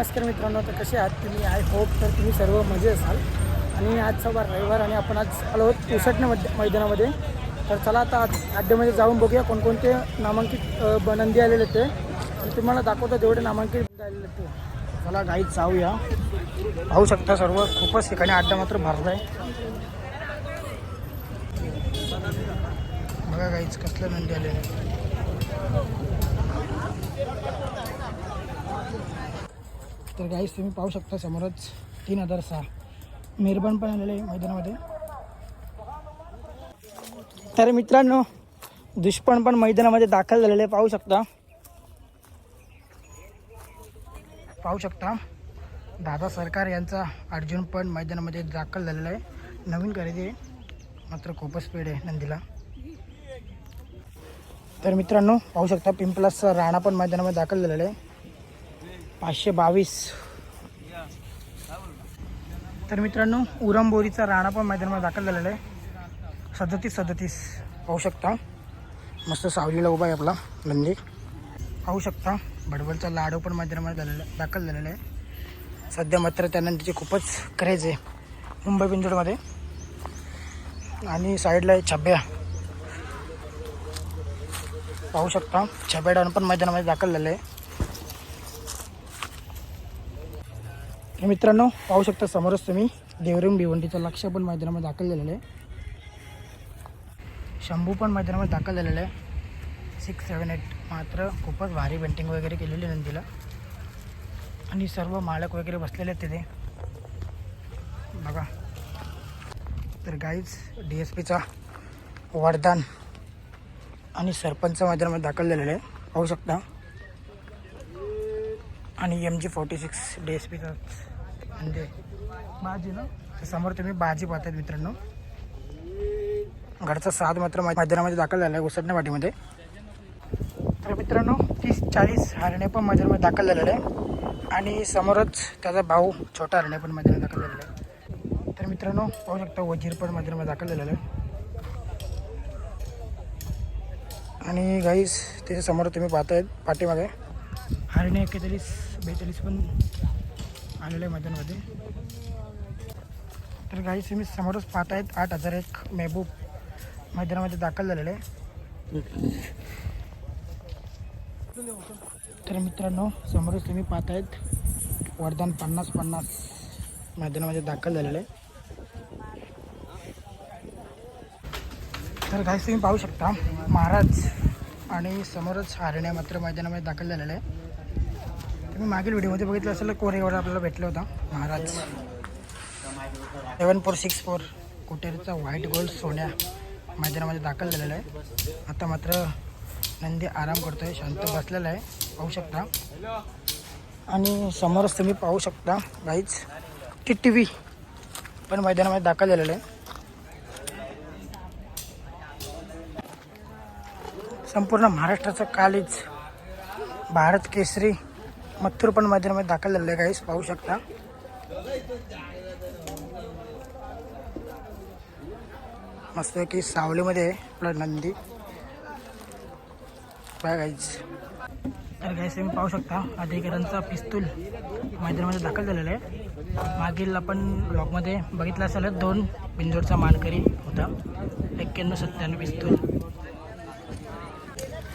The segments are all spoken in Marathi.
नमस्कार मित्रांनो तर कसे आहात तुम्ही? आय होप तर तुम्ही सर्व मजे असाल. आणि आज सवार रविवार आणि आपण आज आलो आहोत उसटणे मैदानामध्ये. तर चला आता आज अड्ड्यामध्ये जाऊन बघूया कोणकोणते नामांकित नंदी आलेले ते. आणि तुम्हाला दाखवतो तेवढे नामांकित आलेले ते. चला गाईत जाऊया. पाहू शकता सर्व. खूपच ठिकाणी अड्डा मात्र भरला आहे. बघा गाईच कसलं नंदी आले तर गाईस तुम्ही पाहू शकता समोरच तीन हजार सहा. मेहरबान पण आलेले आहे मैदानामध्ये. तर मित्रांनो दुष्पण पण मैदानामध्ये दाखल झालेले आहे, पाहू शकता. पाहू शकता. दादा सरकार यांचा अर्जुन पण मैदानामध्ये दाखल झालेला आहे. नवीन खरेदी आहे. मात्र खूपच स्पीड आहे नंदीला. तर मित्रांनो पाहू शकता पिंपलासचा राणा पण मैदानामध्ये दाखल झालेला आहे. पाचशे बावीस. तर मित्रांनो उरमबोरीचा राणा पण मैदानामध्ये दाखल झालेला आहे. सदतीस सदतीस. पाहू शकता. मस्त सावलीला उभा आहे आपला नंदी. पाहू शकता. भडबलचा लाडू पण मैदानामध्ये झालेला दाखल झालेला आहे. सध्या मात्र त्यांना नंदीची खूपच क्रेज आहे. मुंबई पिंजोडमध्ये आणि साईडला आहे छब्या. पाहू शकता. छब्या डाऊन पण मैदानामध्ये दाखल झालं आहे. मित्रांनो पाहू शकता समोरच तुम्ही देवरम भिवंडीचं लक्ष पण मैदानामध्ये दाखल झालेलं आहे. शंभू पण मैदानामध्ये दाखल झालेलं आहे. सिक्स सेवन एट मात्र खूपच भारी पेंटिंग वगैरे केलेली आहे नंदीला. आणि सर्व मालक वगैरे बसलेले आहेत तिथे. बघा. तर गाईज डी एस पीचा वरदान आणि सरपंच मैदानामध्ये दाखल झालेलं आहे. पाहू शकता. आणि M G forty six D S पीचा म्हणजे बाजी ना तर समोर तुम्ही बाजी पाहतात मित्रांनो. घरचा साध मात्र मैदानामध्ये दाखल झाला आहे उसटण्या वाटीमध्ये तर मित्रांनो तीस चाळीस हरणे पण मैदानामध्ये दाखल झालेले आहे. आणि समोरच त्याचा भाऊ छोटा हरणे पण मैदानात दाखल झालेला आहे. तर मित्रांनो पाहू शकता वजीर पण मैदानामध्ये दाखल झालेला आहे. आणि गाईस त्याच्यासमोर तुम्ही पाहतायत पाठीमागे. हरणे एक्केचाळीस बेचाळीस पण आलेलं आहे मैदानामध्ये. तर काही तुम्ही समोरच पाहत आहेत आठ हजार एक मेहबूब मैदानामध्ये दाखल झालेले आहे. तर मित्रांनो समोरच तुम्ही पाहत आहेत वरदान पन्नास पन्नास मैदानामध्ये दाखल झालेले आहे. तर काहीच तुम्ही पाहू शकता महाराज आणि समोरच हारण्या मात्र मैदानामध्ये दाखल झालेलं आहे. तुम्ही मागील व्हिडिओमध्ये बघितलं असेल कोरेवर आपल्याला भेटलं होता Maharaj. Seven four six four कुटेरचा white gold सोन्या मैदानामध्ये दाखल झालेला आहे. आता मात्र नंदी आराम करतो आहे शांत बसलेला आहे. पाहू शकता. आणि समोरच तुम्ही पाहू शकता गाईच टी टी व्ही पण मैदानामध्ये दाखल झालेलं आहे. संपूर्ण महाराष्ट्राचं कालीच भारत केसरी मथुर पण मैदानामध्ये दाखल झालेलं आहे काहीच पाहू शकता. मस्त की सावलीमध्ये आहे आपला नंदी. काय गाईज तर गाईस तुम्ही पाहू शकता अधिकाऱ्यांचा पिस्तूल मैदानामध्ये दाखल झालेला आहे. मागील आपण ब्लॉगमध्ये बघितलं असेल दोन बिंजोडचा मानकरी होता. एक्क्याण्णव सत्त्याण्णव पिस्तूल.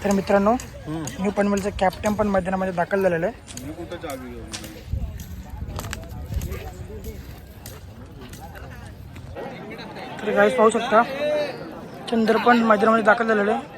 तर मित्रांनो न्यू पनवेलचं कॅप्टन पण मैदानामध्ये दाखल झालेलं आहे. तर गाईस पाहू शकता चंद्र पण मैदानामध्ये दाखल झालेलं आहे.